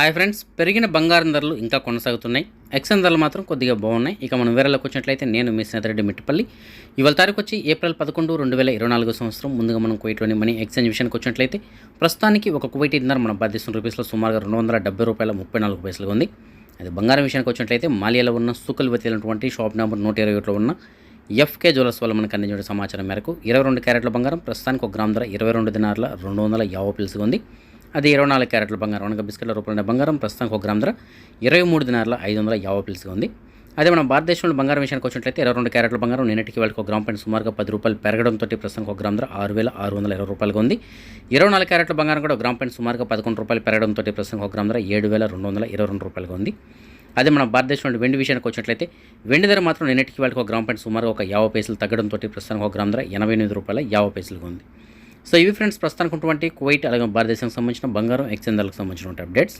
Hi friends పెరిగిన బంగారం ధరలు ఇంకా కొనసాగుతున్నాయి. ఎక్సన్ ధరలు మాత్రం కొద్దిగా బాగున్నాయి. ఇక మనం వేరేలోకి వచ్చినట్లయితే నేను మీ స్నేహితురెడ్డి మిట్టపల్లి. ఇవాళ తారీఖు వచ్చి ఏప్రిల్ పదకొండు రెండు వేల ఇరవై నాలుగు సంవత్సరం. ముందుగా మనం కువైట్లోని మనీ ఎక్స్చేంజ్ విషయానికి వచ్చినట్లయితే ప్రస్తుతానికి ఒక కువైట్ మన భారతదేశం రూపీస్లో సుమారుగా రెండు వందల డెబ్బై రూపాయల ముప్పై నాలుగు పైసలుగా ఉంది. అది బంగారం విషయానికి వచ్చినట్లయితే మాలియాలో ఉన్న సుకల్వతి అనేటువంటి షాప్ నెంబర్ నూట ఇరవై ఒకటిలో ఉన్న ఎఫ్కే జ్యువెలర్స్ వల్ల మనకు అందించిన సమాచారం మేరకు ఇరవై రెండు క్యారెట్ల బంగారం ప్రస్తుతానికి ఒక గ్రామ్ ధర ఇరవై రెండు దినార్ల రెండు వందల యాభై పిలుసుగా ఉంది. అది ఇరవై నాలుగు క్యారెట్ల బంగారం. అనగా బిస్కెట్ల రూపంలో బంగారం ప్రస్తుతానికి ఒక గ్రామ్ ధర ఇరవై మూడు దినారుల ఐదు వందల యాభై పిలుసుగా ఉంది. అదే మనం భారతదేశంలో బంగారం విషయానికి వచ్చినట్లయితే ఇరవై రెండు క్యారెట్ల బంగారం నిన్నటికి వాళ్ళకి ఒక గ్రామ్ పైన సుమారుగా పది రూపాయలు పెరగడంతో ప్రస్తుతానికి ఒక గ్రామ్ ధర ఆరు వేల ఆరు వందల ఇరవై రూపాయలుగా ఉంది. ఇరవై నాలుగు క్యారెట్ల బంగారం కూడా గ్రామ్ పైన సుమారుగా పదకొండు రూపాయలు పెరగడంతో ప్రస్తుతానికి ఒక గ్రామ్ ధర ఏడు వేల రెండు వందల ఇరవై రెండు రూపాయలుగా ఉంది. అదే మన భారతదేశంలో వెండి విషయానికి వచ్చినట్లయితే వెండి ధర మాత్రం నిన్నటికి వాళ్ళకి ఒక గ్రామ్ పాయింట్ సుమారు ఒక యాభై పైసలు తగ్గడంతో ప్రస్తుతానికి ఒక గ్రామ్ ధర ఎనభై ఎనిమిది రూపాయల యాభై పైసలుగా ఉంది. సో ఇవి ఫ్రెండ్స్ ప్రస్తుతానికి ఉన్నటువంటి కువైట్ అలాగే భారతదేశానికి సంబంధించిన బంగారం ఎక్స్చేంజ్లకు సంబంధించిన అప్డేట్స్.